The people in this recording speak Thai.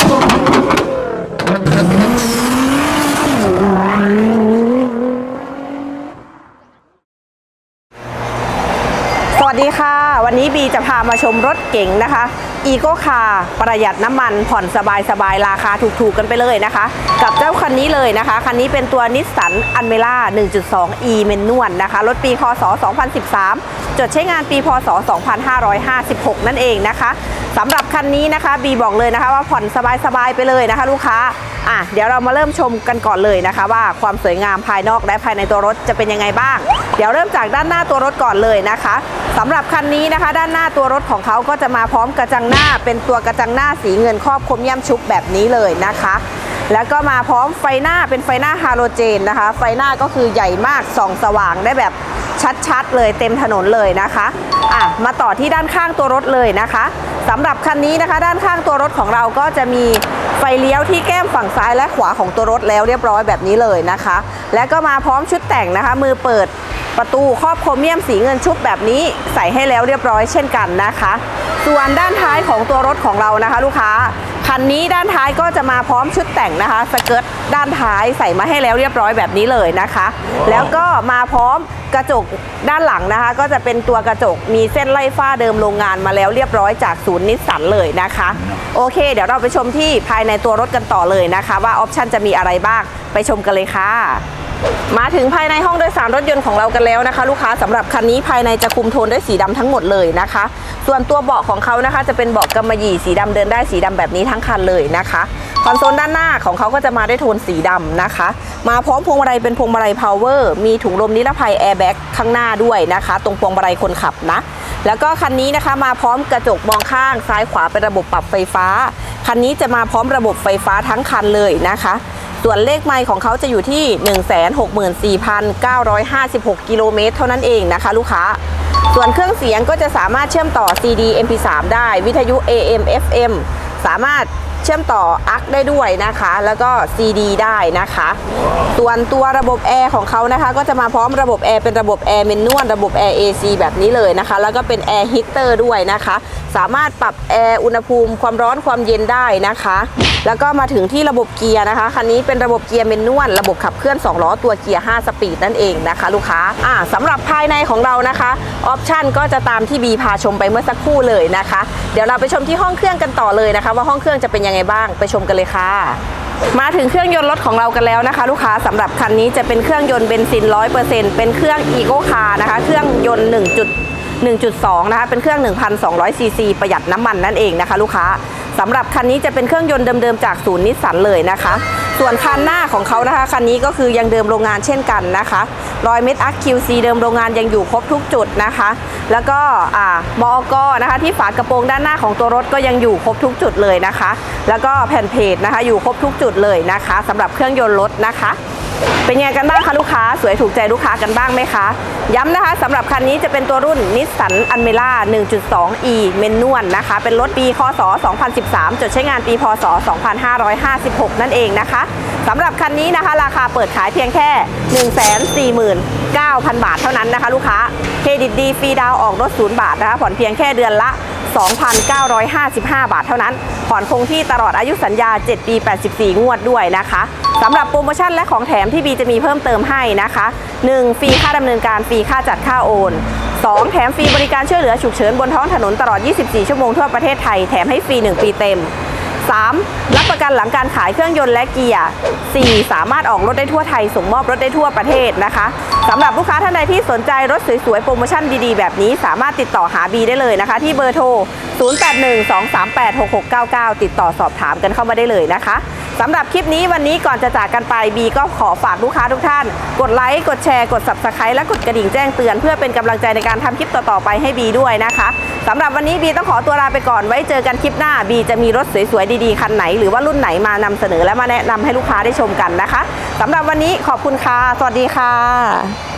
ส วัสดีค่ะ วันนี้บีจะพามาชมรถเก๋งนะคะอีโ c คาประหยัดน้ำมันผ่อนสบายสบายราคาถูกๆกันไปเลยนะคะ กับเจ้าคันนี้เลยนะคะ คันนี้เป็นตัวนิสสันอันเมล่า 1.2 e เมนนวลนะคะ รถปีคศ 2013 จดใช้งานปีพศ 2556 นั่นเองนะคะสำหรับคันนี้นะคะบีบอกเลยนะคะว่าผ่อนสบายๆไปเลยนะคะ ลูกค้าอะเดี๋ยวเรามาเริ่มชมกันก่อนเลยนะคะ ว่าความสวยงามภายนอกและภายในตัวรถจะเป็นยังไงบ้าง เดี๋ยวเริ่มจากด้านหน้าตัวรถก่อนเลยนะคะสำหรับคันนี้นะคะ ด้านหน้าตัวรถของเขาก็จะมาพร้อมกระจังหน้า เป็นตัวกระจังหน้าสีเงินครอบคมย่ำชุบแบบนี้เลยนะคะ แล้วก็มาพร้อมไฟหน้าเป็นไฟหน้าฮาโลเจนนะคะ ไฟหน้าก็คือใหญ่มากส่องสว่างได้แบบชัดๆเลยเต็มถนนเลยนะคะอะมาต่อที่ด้านข้างตัวรถเลยนะคะสำหรับคันนี้นะคะ ด้านข้างตัวรถของเราก็จะมีไฟเลี้ยวที่แก้มฝั่งซ้ายและขวาของตัวรถแล้วเรียบร้อยแบบนี้เลยนะคะ และก็มาพร้อมชุดแต่งนะคะ มือเปิด ประตูครอบโครเมียมสีเงินชุบแบบนี้ใส่ให้แล้วเรียบร้อยเช่นกันนะคะ ส่วนด้านท้ายของตัวรถของเรานะคะ ลูกค้าคันนี้ด้านท้ายก็จะมาพร้อมชุดแต่งนะคะสเกิร์ตด้านท้ายใส่มาให้แล้วเรียบร้อยแบบนี้เลยนะคะ แล้วก็มาพร้อมกระจกด้านหลังนะคะ ก็จะเป็นตัวกระจกมีเส้นไล่ฝ้าเดิมโรงงานมาแล้วเรียบร้อยจากศูนย์นิสสันเลยนะคะ โอเค เดี๋ยวเราไปชมที่ภายในตัวรถกันต่อเลยนะคะ ว่าออปชันจะมีอะไรบ้างไปชมกันเลยค่ะ มาถึงภายในห้องโดยสารรถยนต์ของเรากันแล้วนะคะ ลูกค้าสำหรับคันนี้ภายในจะคุมโทนด้วยสีดำทั้งหมดเลยนะคะ ส่วนตัวเบาะของเขานะคะจะเป็นเบาะกำมะหยี่สีดำเดินได้สีดำแบบนี้ทั้งคันเลยนะคะคอนโซลด้านหน้าของเขาก็จะมาด้วยโทนสีดำนะคะ มาพร้อมพวงมาลัยเป็นพวงมาลัยพาวเวอร์มีถุงลมนิรภัยแอร์แบ็กข้างหน้าด้วยนะคะ ตรงพวงมาลัยคนขับนะ แล้วก็คันนี้นะคะมาพร้อมกระจกมองข้างซ้ายขวาเป็นระบบปรับไฟฟ้า คันนี้จะมาพร้อมระบบไฟฟ้าทั้งคันเลยนะคะ ส่วนเลขไมล์ของเขาจะอยู่ที่ 164,956 กิโลเมตรเท่านั้นเองนะคะ ลูกค้า ส่วนเครื่องเสียงก็จะสามารถเชื่อมต่อ CD MP3 ได้ วิทยุ AM FM สามารถ ชื่อมต่ออักได้ด้วยนะคะ แล้วก็ CD ได้นะคะ ส่วนตัวระบบแอร์ของเขานะคะ ก็จะมาพร้อมระบบแอร์เป็นระบบแอร์เมนนวลระบบแอร์ AC แบบนี้เลยนะคะ แล้วก็เป็นแอร์ฮีตเตอร์ด้วยนะคะ สามารถปรับแอร์อุณหภูมิความร้อนความเย็นได้นะคะ แล้วก็มาถึงที่ระบบเกียร์นะคะคันนี้เป็นระบบเกียร์เมนนวลระบบขับเคลื่อน 2 ล้อตัวเกียร์ 5 สปีดนั่นเองนะคะ ลูกค้าอ่าสำหรับภายในของเรานะคะออปชันก็จะตามที่บีพาชมไปเมื่อสักครู่เลยนะคะ เดี๋ยวเราไปชมที่ห้องเครื่องกันต่อเลยนะคะ ว่าห้องเครื่องจะเป็นยังไงบ้างไปชมกันเลยค่ะ มาถึงเครื่องยนต์รถของเรากันแล้วนะคะ ลูกค้าสำหรับคันนี้จะเป็นเครื่องยนต์เบนซิน 100%เป็นเครื่องอีโ c คาร์นะคะ เครื่องยนต์ 1 1.2 นะคะ เป็นเครื่อง 1,200 ซีซีประหยัดน้ำมันนั่นเองนะคะ ลูกค้าสำหรับคันนี้จะเป็นเครื่องยนต์เดิมๆจากศูนย์นิสสันเลยนะคะ ส่วนคันหน้าของเขานะคะ คันนี้ก็คือยังเดิมโรงงานเช่นกันนะคะรอยเม็ดอัก QC เดิมโรงงานยังอยู่ครบทุกจุดนะคะ แล้วก็อ่ามอกนะคะ ที่ฝากระโปรงด้านหน้าของตัวรถก็ยังอยู่ครบทุกจุดเลยนะคะ แล้วก็แผ่นเพจนะคะ อยู่ครบทุกจุดเลยนะคะสำหรับเครื่องยนต์รถนะคะ เป็นยังไงกันบ้างคะลูกค้า สวยถูกใจลูกค้ากันบ้างไหมคะ ย้ำนะคะสำหรับคันนี้จะเป็นตัวรุ่นนิสสันอันเมล่า 1.2e เมนนวลนะคะ เป็นรถปีคศ 2013 จดใช้งานปีพศ 2556 นั่นเองนะคะสำหรับคันนี้นะคะ ราคาเปิดขายเพียงแค่ 149,000 บาทเท่านั้นนะคะ ลูกค้า เครดิตดีฟรีดาวออกรถ0บาทนะคะผ่อนเพียงแค่เดือนละ2,955 บาทเท่านั้น ผ่อนคงที่ตลอดอายุสัญญา 7 ปี 84 งวดด้วยนะคะสำหรับโปรโมชั่นและของแถมที่บีจะมีเพิ่มเติมให้นะคะ 1. ฟรีค่าดำเนินการฟรีค่าจัดค่าโอน 2. แถมฟรีบริการช่วยเหลือฉุกเฉินบนท้องถนนตลอด 24 ชั่วโมงทั่วประเทศไทย แถมให้ฟรี 1 ปีเต็ม 3. รับประกันหลังการขายเครื่องยนต์และเกียร์ 4. สามารถออกรถได้ทั่วไทย ส่งมอบรถได้ทั่วประเทศนะคะสำหรับลูกค้าท่านใดที่สนใจรถสวยๆ โปรโมชั่นดีๆ แบบนี้สามารถติดต่อหาบีได้เลยนะคะ ที่เบอร์โทร 0812386699 ติดต่อสอบถามกันเข้ามาได้เลยนะคะ สำหรับคลิปนี้วันนี้ก่อนจะจากกันไปบีก็ขอฝากลูกค้าทุกท่าน กดไลค์กดแชร์กด subscribe และกดกระดิ่งแจ้งเตือนเพื่อเป็นกำลังใจในการทำคลิปต่อๆไปให้บีด้วยนะคะสำหรับวันนี้บีต้องขอตัวลาไปก่อนไว้เจอกันคลิปหน้าบีจะมีรถสวยๆดีๆคันไหน หรือว่ารุ่นไหนมานำเสนอและมาแนะนำให้ลูกค้าได้ชมกันนะคะสำหรับวันนี้ขอบคุณค่ะสวัสดีค่ะ